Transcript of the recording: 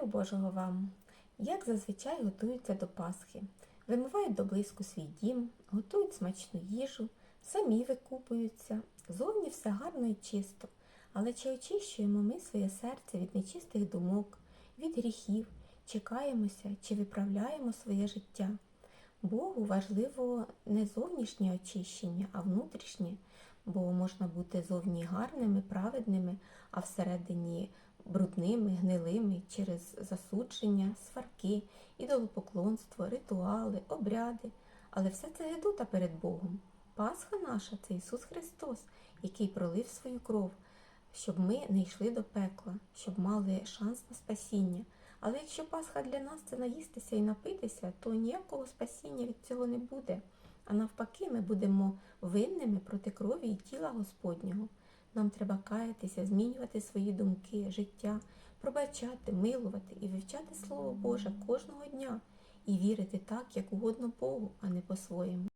Миру Божого вам! Як зазвичай готуються до Пасхи. Вимивають до блиску свій дім, готують смачну їжу, самі викупуються. Зовні все гарно і чисто. Але чи очищуємо ми своє серце від нечистих думок, від гріхів, чекаємося, чи виправляємо своє життя? Богу важливо не зовнішнє очищення, а внутрішнє, бо можна бути зовні гарними, праведними, а всередині брудними, гнилими через засудження, сварки, ідолопоклонство, ритуали, обряди. Але все це гидота перед Богом. Пасха наша це Ісус Христос, який пролив свою кров, щоб ми не йшли до пекла, щоб мали шанс на спасіння. Але якщо Пасха для нас це наїстися і напитися, то ніякого спасіння від цього не буде. А навпаки, ми будемо винними проти крові і тіла Господнього. Нам треба каятися, змінювати свої думки, життя, пробачати, милувати і вивчати Слово Боже кожного дня і вірити так, як угодно Богу, а не по-своєму.